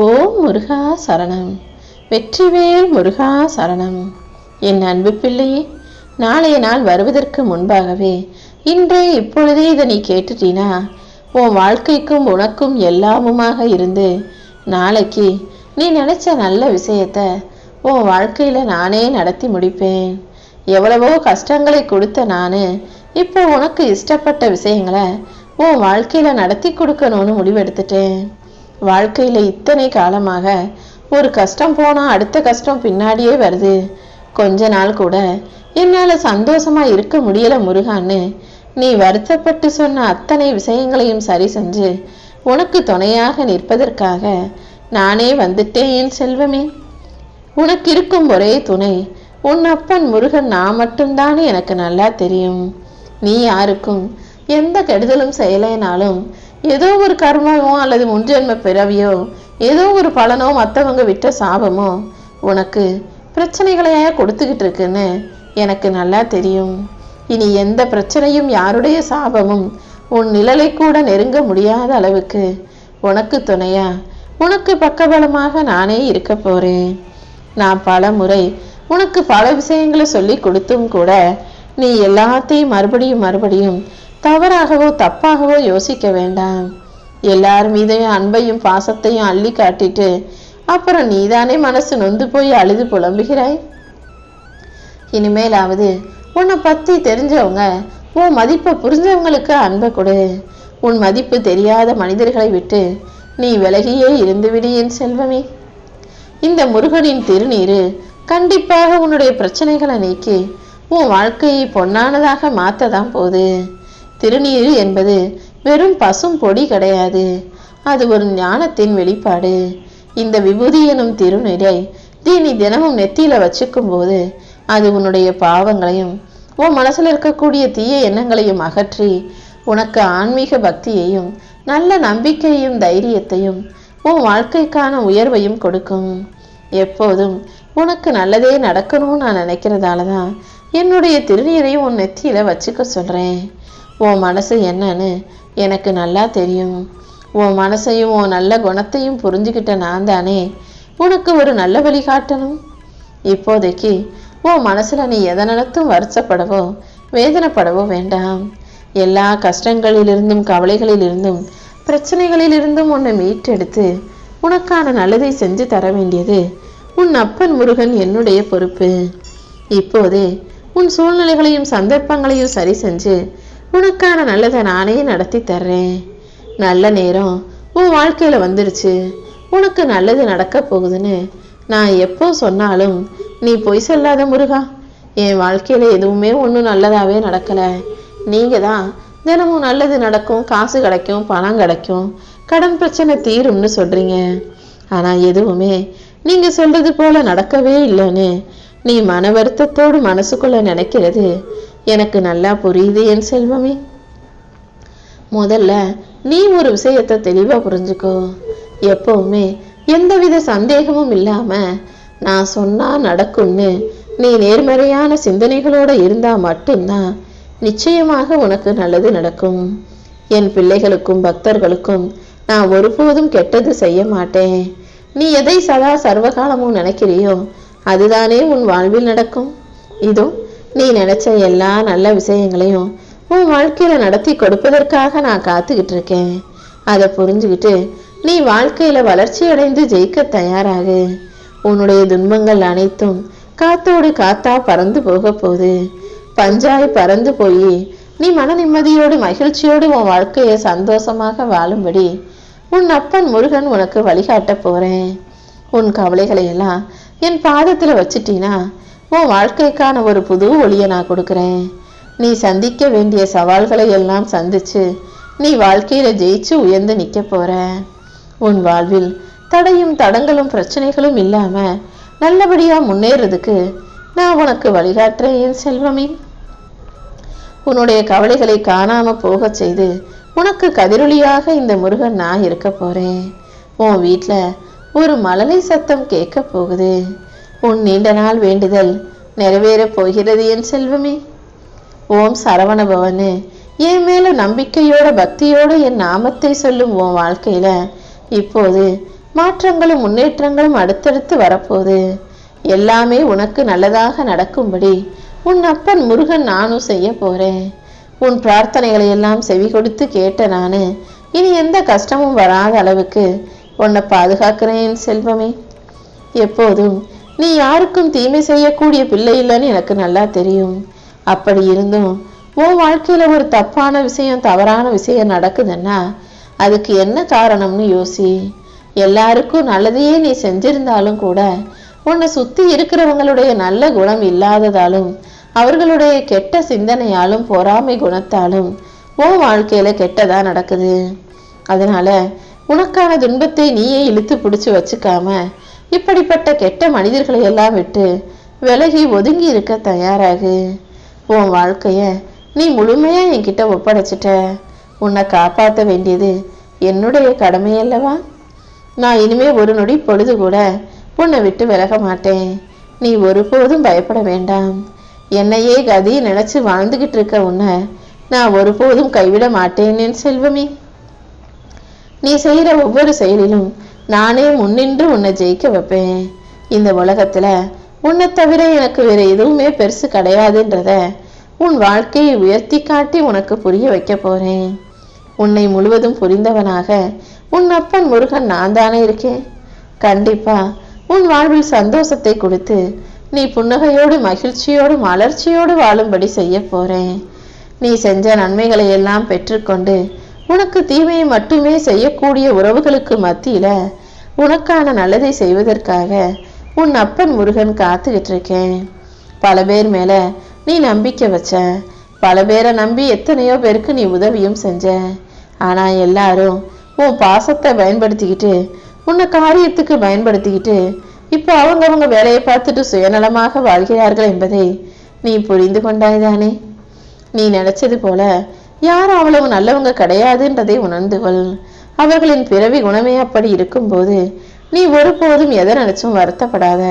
ஓம் முருகா சரணம். வெற்றிவேல் முருகா சரணம். என் அன்பு பிள்ளையே நாளைய நாள் வருவதற்கு முன்பாகவே இன்றே இப்பொழுதே இதை நீ கேட்டுட்டீனா? உன் வாழ்க்கைக்கும் உனக்கும் எல்லாமுமாக இருந்து நாளைக்கு நீ நினைச்ச நல்ல விஷயத்த உன் வாழ்க்கையில நானே நடத்தி முடிப்பேன். எவ்வளவோ கஷ்டங்களை கொடுத்த நான் இப்போ உனக்கு இஷ்டப்பட்ட விஷயங்களை உன் வாழ்க்கையில நடத்தி கொடுக்கணும்னு முடிவெடுத்துட்டேன். வாழ்க்கையில இத்தனை காலமாக ஒரு கஷ்டம் போனால் அடுத்த கஷ்டம் பின்னாடியே வருது. கொஞ்ச நாள் கூட என்னால சந்தோஷமா இருக்க முடியல முருகான்னு நீ வருத்தப்பட்டு சொன்ன அத்தனை விஷயங்களையும் சரி செஞ்சு உனக்கு துணையாக நிற்பதற்காக நானே வந்துட்டேன் என் செல்வமே. உனக்கு இருக்கும் ஒரே துணை உன் அப்பன் முருகன் நான் மட்டும்தானே எனக்கு நல்லா தெரியும். நீ யாருக்கும் எந்த கெடுதலும் செய்யலைனாலும் ஏதோ ஒரு கர்மமோ அல்லது முன்ஜென்ம பிறவியோ ஏதோ ஒரு பலனோ மற்றவங்க விட்ட சாபமோ உனக்கு பிரச்சனைகளையே கொடுத்துக்கிட்டு இருக்குன்னு எனக்கு நல்லா தெரியும். இனி எந்த பிரச்சனையும் யாருடைய சாபமும் உன் நிழலை கூட நெருங்க முடியாத அளவுக்கு உனக்கு துணையா உனக்கு பக்கபலமாக நானே இருக்க போறேன். நான் பல முறை உனக்கு பல விஷயங்களை சொல்லி கொடுத்தும் கூட நீ எல்லாத்தையும் மறுபடியும் மறுபடியும் தவறாகவோ தப்பாகவோ யோசிக்க வேண்டாம். எல்லார் மீதையும் அன்பையும் பாசத்தையும் அள்ளி காட்டிட்டு அப்புறம் நீதானே மனசு நொந்து போய் அழுது புலம்புகிறாய்? இனிமேலாவது உன்னை பத்தி தெரிஞ்சவங்க உன் மதிப்பை புரிஞ்சவங்களுக்கு அன்பை கொடு. உன் மதிப்பு தெரியாத மனிதர்களை விட்டு நீ விலகியே இருந்துவிடு என் செல்வமே. இந்த முருகனின் திருநீரு கண்டிப்பாக உன்னுடைய பிரச்சனைகளை நீக்கி உன் வாழ்க்கையை பொன்னானதாக மாற்றதான் போகுது. திருநீறு என்பது வெறும் பசும் பொடி கிடையாது. அது ஒரு ஞானத்தின் வெளிப்பாடு. இந்த விபூதி எனும் திருநீரை நீ தினமும் நெத்தியில வச்சுக்கும் போது அது உன்னுடைய பாவங்களையும் உன் மனசுல இருக்கக்கூடிய தீய எண்ணங்களையும் அகற்றி உனக்கு ஆன்மீக பக்தியையும் நல்ல நம்பிக்கையையும் தைரியத்தையும் உன் வாழ்க்கைக்கான உயர்வையும் கொடுக்கும். எப்போதும் உனக்கு நல்லதே நடக்கணும்னு நான் நினைக்கிறதால தான் என்னுடைய திருநீரையும் உன் நெத்தியில வச்சுக்க சொல்றேன். உன் மனசு என்னன்னு எனக்கு நல்லா தெரியும். உன் மனசையும் உன் நல்ல குணத்தையும் புரிஞ்சுக்கிட்ட நான் தானே. உனக்கு ஒரு நல்ல வழி காட்டணும். இப்போதைக்கு உன் மனசில் நீ எதை நினைத்தும் வருத்தப்படவோ வேதனைப்படவோ வேண்டாம். எல்லா கஷ்டங்களிலிருந்தும் கவலைகளிலிருந்தும் பிரச்சனைகளிலிருந்தும் உன்னை மீட்டெடுத்து உனக்கான நல்லதை செஞ்சு தர வேண்டியது உன் அப்பன் முருகன் என்னுடைய பொறுப்பு. இப்போதே உன் சூழ்நிலைகளையும் சந்தர்ப்பங்களையும் சரி செஞ்சு உனக்கான நல்லதை நானே நடத்தி தர்றேன். நல்ல நேரம் உன் வாழ்க்கையில் வந்துடுச்சு உனக்கு நல்லது நடக்க போகுதுன்னு நான் எப்போ சொன்னாலும் நீ பொய் சொல்லாத முருகா. என் வாழ்க்கையில் எதுவுமே ஒன்றும் நல்லதாகவே நடக்கலை. நீங்கள் தான் தினமும் நல்லது நடக்கும் காசு கிடைக்கும் பணம் கிடைக்கும் கடன் பிரச்சனை தீரும்னு சொல்கிறீங்க ஆனால் எதுவுமே நீங்கள் சொல்கிறது போல் நடக்கவே இல்லைன்னு நீ மன வருத்தத்தோடு மனசுக்குள்ளே நினைக்கிறது எனக்கு நல்லா புரியுது என் செல்வமே. முதல்ல நீ ஒரு விஷயத்தை தெளிவாக புரிஞ்சுக்கோ. எப்பவுமே எந்தவித சந்தேகமும் இல்லாமல் நான் சொன்னால் நடக்கும்னு நீ நேர்மறையான சிந்தனைகளோட இருந்தால் மட்டும்தான் நிச்சயமாக உனக்கு நல்லது நடக்கும். என் பிள்ளைகளுக்கும் பக்தர்களுக்கும் நான் ஒருபோதும் கெட்டது செய்ய மாட்டேன். நீ எதை சதா சர்வகாலமும் நினைக்கிறியோ அதுதானே உன் வாழ்வில் நடக்கும். இதோ நீ நினைச்ச எல்லா நல்ல விஷயங்களையும் உன் வாழ்க்கையில நடத்தி கொடுப்பதற்காக நான் காத்துக்கிட்டு இருக்கேன். அதை புரிஞ்சுக்கிட்டு நீ வாழ்க்கையில வளர்ச்சி அடைந்து ஜெயிக்க தயாராகு. உன்னுடைய துன்பங்கள் அனைத்தும் காத்தோடு காத்தா பறந்து போக போகுது. பஞ்சாய் பறந்து போய் நீ மன நிம்மதியோடு மகிழ்ச்சியோடு உன் வாழ்க்கையை சந்தோஷமாக வாழும்படி உன் அப்பன் முருகன் உனக்கு வழிகாட்ட போறேன். உன் கவலைகளை எல்லாம் என் பாதத்துல வச்சிட்டீனா உன் வாழ்க்கைக்கான ஒரு புது ஒளியை நான் கொடுக்குறேன். நீ சந்திக்க வேண்டிய சவால்களை எல்லாம் சந்திச்சு நீ வாழ்க்கையில ஜெயிச்சு உயர்ந்து நிக்க போற. உன் வாழ்வில் தடையும் தடங்களும் பிரச்சனைகளும் இல்லாம நல்லபடியா முன்னேறதுக்கு நான் உனக்கு வழிகாட்டுறேன் என் செல்வமே. உன்னுடைய கவலைகளை காணாம போகச் செய்து உனக்கு கதிரொலியாக இந்த முருகன் நான் இருக்க போறேன். உன் வீட்டில் ஒரு மழலை சத்தம் கேட்க போகுது. உன் நீண்ட நாள் வேண்டுதல் நிறைவேறப் போகிறது என் செல்வமே. ஓம் சரவண பவனு என் மேல நம்பிக்கையோட பக்தியோட என் நாமத்தை சொல்லும் உன் வாழ்க்கையில இப்போது மாற்றங்களும் முன்னேற்றங்களும் அடுத்தடுத்து வரப்போகுது. எல்லாமே உனக்கு நல்லதாக நடக்கும்படி உன் அப்பன் முருகன் நானும் செய்ய போறேன். உன் பிரார்த்தனைகளை எல்லாம் செவி கொடுத்து கேட்ட நானு இனி எந்த கஷ்டமும் வராத அளவுக்கு உன்னை பாதுகாக்கிறேன் செல்வமே. எப்போதும் நீ யாருக்கும் தீமை செய்யக்கூடிய பிள்ளை இல்லைன்னு எனக்கு நல்லா தெரியும். அப்படி இருந்தும் உன் வாழ்க்கையில் ஒரு தப்பான விஷயம் தவறான விஷயம் நடக்குதுன்னா அதுக்கு என்ன காரணம்னு யோசி. எல்லாருக்கும் நல்லதையே நீ செஞ்சிருந்தாலும் கூட உன்னை சுற்றி இருக்கிறவங்களுடைய நல்ல குணம் இல்லாததாலும் அவர்களுடைய கெட்ட சிந்தனையாலும் பொறாமை குணத்தாலும் உன் வாழ்க்கையில் கெட்டதாக நடக்குது. அதனால உனக்கான துன்பத்தை நீயே இழுத்து பிடிச்சி வச்சுக்காம இப்படிப்பட்ட கெட்ட மனிதர்களை எல்லாம் விட்டு விலகி ஒதுங்கி இருக்க தயாராகு. உன் வாழ்க்கைய நீ முழுமையா என்கிட்ட ஒப்படைச்சிட்ட. உன்னை காப்பாற்ற வேண்டியது என்னுடைய கடமையல்லவா நான் இனிமே ஒரு நொடி பொழுது கூட உன்னை விட்டு விலக மாட்டேன். நீ ஒருபோதும் பயப்பட வேண்டாம். என்னையே கதி நினைச்சு வாழ்ந்துகிட்டு இருக்க உன்னை நான் ஒருபோதும் கைவிட மாட்டேன் என் செல்வமே. நீ செய்கிற ஒவ்வொரு செயலிலும் நானே முன்னின்று உன்னை ஜெயிக்க வைப்பேன். இந்த உலகத்துல உன்னை தவிர எனக்கு வேற எதுவுமே பெருசு கிடையாதுன்றத உன் வாழ்க்கையை உயர்த்தி காட்டி உனக்கு புரிய வைக்க போறேன். உன்னை முழுவதும் புரிந்தவனாக உன் அப்பன் முருகன் நான் தானே இருக்கேன். கண்டிப்பா உன் வாழ்வில் சந்தோஷத்தை கொடுத்து நீ புன்னகையோடு மகிழ்ச்சியோடு மலர்ச்சியோடு வாழும்படி செய்ய போறேன். நீ செஞ்ச நன்மைகளை எல்லாம் பெற்றுக்கொண்டு உனக்கு தீமையை மட்டுமே செய்யக்கூடிய உறவுகளுக்கு மத்தியில உனக்கான நல்லதை செய்வதற்காக உன் அப்பன் முருகன் காத்துக்கிட்டு இருக்கேன் பல பேர் மேல நீ நம்பிக்கை வச்ச பல பேரை நம்பி எத்தனையோ பேருக்கு நீ உதவியும் செஞ்ச. ஆனா எல்லாரும் உன் பாசத்தை பயன்படுத்திக்கிட்டு உன்னை காரியத்துக்கு பயன்படுத்திக்கிட்டு இப்போ அவங்கவங்க வேலையை பார்த்துட்டு சுயநலமாக வாழ்கிறார்கள் என்பதை நீ புரிந்து கொண்டாய்தானே நீ நினைச்சது போல யாரும் அவ்வளவு நல்லவங்க கிடையாதுன்றதை உணர்ந்து கொள் அவர்களின் பிறவி குணமே அப்படி இருக்கும்போது நீ ஒருபோதும் எதை நினைச்சும் வருத்தப்படாத.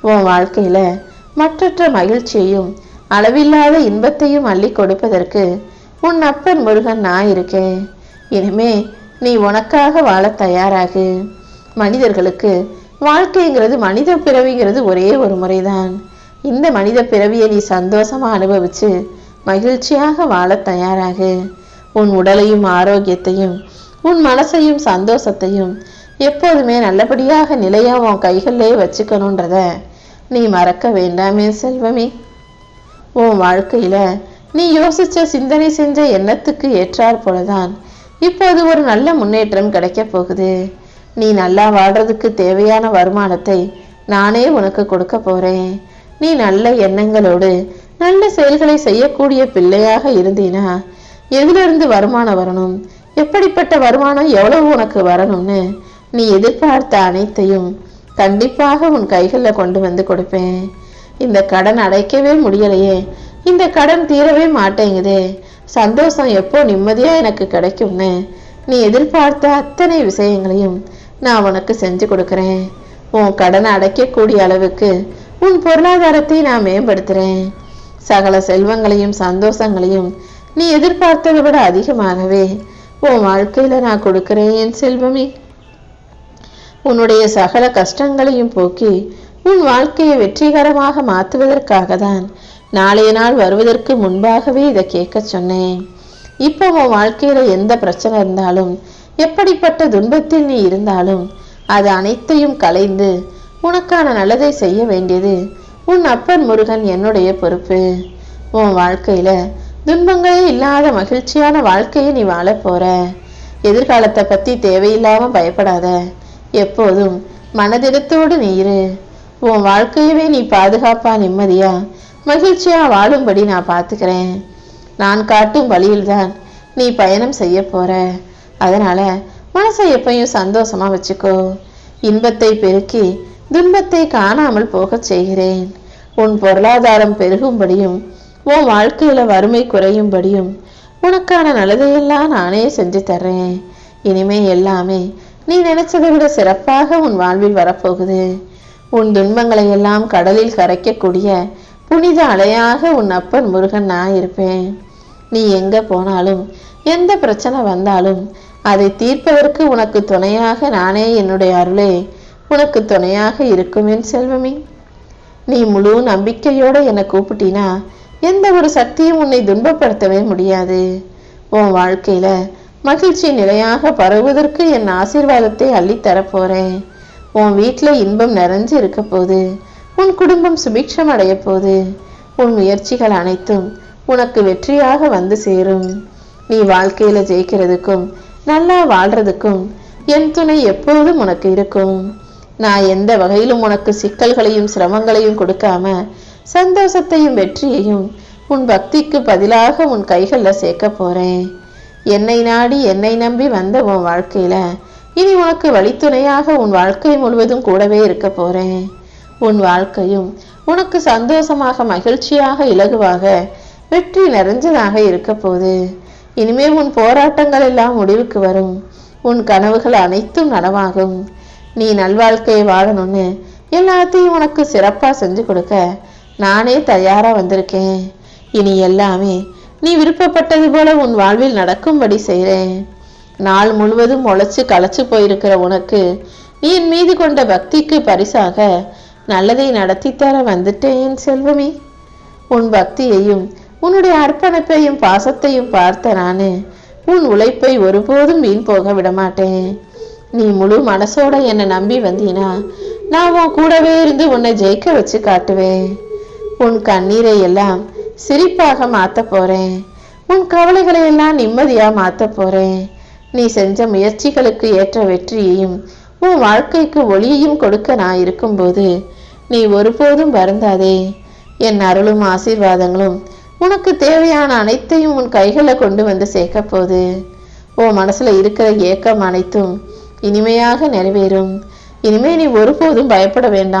உன் வாழ்க்கையில மற்றற்ற மகிழ்ச்சியையும் அளவில்லாத இன்பத்தையும் அள்ளி கொடுப்பதற்கு உன் அப்பன் முருகன் நான் இருக்கேன். இனிமே நீ உனக்காக வாழ தயாராகு. மனிதர்களுக்கு வாழ்க்கைங்கிறது மனித பிறவிங்கிறது ஒரே ஒரு முறைதான். இந்த மனித பிறவியை நீ சந்தோஷமா அனுபவிச்சு மகிழ்ச்சியாக வாழ தயாராகு. உன் உடலையும் ஆரோக்கியத்தையும் உன் மனசையும் சந்தோஷத்தையும் எப்போதுமே நல்லபடியாக நிலையாக உன் கைகளிலே வச்சுக்கணுன்றத நீ மறக்க வேண்டாமே செல்வமே. உன் வாழ்க்கையில நீ யோசிச்ச சிந்தனை செஞ்ச எண்ணத்துக்கு ஏற்றாற் போலதான் இப்போது ஒரு நல்ல முன்னேற்றம் கிடைக்க போகுது. நீ நல்லா வாழ்றதுக்கு தேவையான வருமானத்தை நானே உனக்கு கொடுக்க போறேன். நீ நல்ல எண்ணங்களோடு நல்ல செயல்களை செய்யக்கூடிய பிள்ளையாக இருந்தீனா? எதிலிருந்து வருமானம் வரணும்? எப்படிப்பட்ட வருமானம் எவ்வளவு உனக்கு வரணும்னு நீ எதிர்பார்த்த அனைத்தையும் கண்டிப்பாக உன் கைகளில் கொண்டு வந்து கொடுப்பேன். இந்த கடன் அடைக்கவே முடியலையே. இந்த கடன் தீரவே மாட்டேங்குதே. சந்தோஷம் எப்போ நிம்மதியா எனக்கு கிடைக்கும்னு நீ எதிர்பார்த்த அத்தனை விஷயங்களையும் நான் உனக்கு செஞ்சு கொடுக்குறேன். உன் கடனை அடைக்கக்கூடிய அளவுக்கு உன் பொருளாதாரத்தை நான் மேம்படுத்துறேன். சகல செல்வங்களையும் சந்தோஷங்களையும் நீ எதிர்பார்த்ததை விட அதிகமாகவே உன் வாழ்க்கையில நான் கொடுக்கிறேன் என் செல்வமே. உன்னுடைய சகல கஷ்டங்களையும் போக்கி உன் வாழ்க்கையை வெற்றிகரமாக மாற்றுவதற்காக தான் நாளைய நாள் வருவதற்கு முன்பாகவே இதை கேட்க சொன்னேன். இப்போ உன் வாழ்க்கையில எந்த பிரச்சனை இருந்தாலும் எப்படிப்பட்ட துன்பத்தில் நீ இருந்தாலும் அது அனைத்தையும் கலைந்து உனக்கான நல்லதை செய்ய வேண்டியது உன் அப்பன் முருகன் என்னுடைய பொறுப்பு. உன் வாழ்க்கையில துன்பங்களே இல்லாத மகிழ்ச்சியான வாழ்க்கையை நீ வாழப் போற. எதிர்காலத்தை பத்தி தேவையில்லாம பயப்படாத. எப்போதும் மனதிடத்தோடு நீ இரு. உன் வாழ்க்கையவே நீ பாதுகாப்பா நிம்மதியா மகிழ்ச்சியா வாழும்படி நான் பார்த்துக்கிறேன் நான் காட்டும் வழியில்தான் நீ பயணம் செய்ய போற. அதனால மனசை எப்பயும் சந்தோஷமா வச்சுக்கோ. இன்பத்தை பெருக்கி துன்பத்தை காணாமல் போகச் செய்கிறேன். உன் பொருளாதாரம் பெருகும்படியும் உன் வாழ்க்கையில வறுமை குறையும்படியும் உனக்கான நல்லதையெல்லாம் நானே செஞ்சு தர்றேன். இனிமே எல்லாமே நீ நினைச்சதை விட சிறப்பாக உன் வாழ்வில் வரப்போகுது. உன் துன்பங்களை எல்லாம் கடலில் கரைக்கக்கூடிய புனித அலையாக உன் அப்பன் முருகன் நான் இருப்பேன். நீ எங்க போனாலும் எந்த பிரச்சனை வந்தாலும் அதை தீர்ப்பதற்கு உனக்கு துணையாக நானே என்னுடைய அருளே உனக்கு துணையாக இருக்கும் என் செல்வமே. நீ முழு நம்பிக்கையோட என்னை கூப்பிட்டினா எந்த ஒரு சக்தியும் உன்னை துன்பப்படுத்தவே முடியாது. உன் வாழ்க்கையில மகிழ்ச்சி நிலையாக பரவுவதற்கு என் ஆசீர்வாதத்தை அள்ளித்தரப்போகிறேன் உன் வீட்டில் இன்பம் நிறைஞ்சு இருக்க போது உன் குடும்பம் சுபிக்ஷம் அடைய போது உன் முயற்சிகள் அனைத்தும் உனக்கு வெற்றியாக வந்து சேரும். நீ வாழ்க்கையில ஜெயிக்கிறதுக்கும் நல்லா வாழ்றதுக்கும் என் துணை எப்போதும் உனக்கு இருக்கும். நான் எந்த வகையிலும் உனக்கு சிக்கல்களையும் சிரமங்களையும் கொடுக்காம சந்தோஷத்தையும் வெற்றியையும் உன் பக்திக்கு பதிலாக உன் கைகளில் சேர்க்க போறேன். என்னை நாடி என்னை நம்பி வந்த உன் வாழ்க்கையில இனி உனக்கு வழித்துணையாக உன் வாழ்க்கை முழுவதும் கூடவே இருக்க போறேன். உன் வாழ்க்கையும் உனக்கு சந்தோஷமாக மகிழ்ச்சியாக இலகுவாக வெற்றி நிறைஞ்சதாக இருக்க போகுது. இனிமே உன் போராட்டங்கள் எல்லாம் முடிவுக்கு வரும். உன் கனவுகள் அனைத்தும் நனவாகும். நீ நல்வாழ்க்கையை வாழணும்னு எல்லாத்தையும் உனக்கு சிறப்பாக செஞ்சு கொடுக்க நானே தயாராக வந்திருக்கேன். இனி எல்லாமே நீ விருப்பப்பட்டது போல உன் வாழ்வில் நடக்கும்படி செய்கிறேன் நாள் முழுவதும் முளைச்சு களைச்சு போயிருக்கிற உனக்கு நீ என் மீது கொண்ட பக்திக்கு பரிசாக நல்லதை நடத்தி தர வந்துட்டேன் செல்வமே. உன் பக்தியையும் உன்னுடைய அர்ப்பணிப்பையும் பாசத்தையும் பார்த்த நான் உன் உழைப்பை ஒருபோதும் வீண் போக விடமாட்டேன். நீ முழு மனசோட என்னை நம்பி வந்தீனா நான் உன் கூடவே இருந்து உன்னை ஜெயிக்க வச்சு காட்டுவேன். உன் கண்ணீரை எல்லாம் சிரிப்பாக மாத்த போறேன். உன் கவலைகளை எல்லாம் நிம்மதியா மாத்த போறேன். நீ செஞ்ச முயற்சிகளுக்கு ஏற்ற வெற்றியையும் உன் வாழ்க்கைக்கு ஒளியையும் கொடுக்க நான் இருக்கும்போது நீ ஒருபோதும் வருந்தாதே. என் அருளும் ஆசீர்வாதங்களும் உனக்கு தேவையான அனைத்தையும் உன் கைகளை கொண்டு வந்து சேர்க்க போகுது. உன் மனசுல இருக்கிற ஏக்கம் அனைத்தும் இனிமையாக நிறைவேறும். இனிமே நீ ஒருபோதும் பயப்பட வேண்டாம்.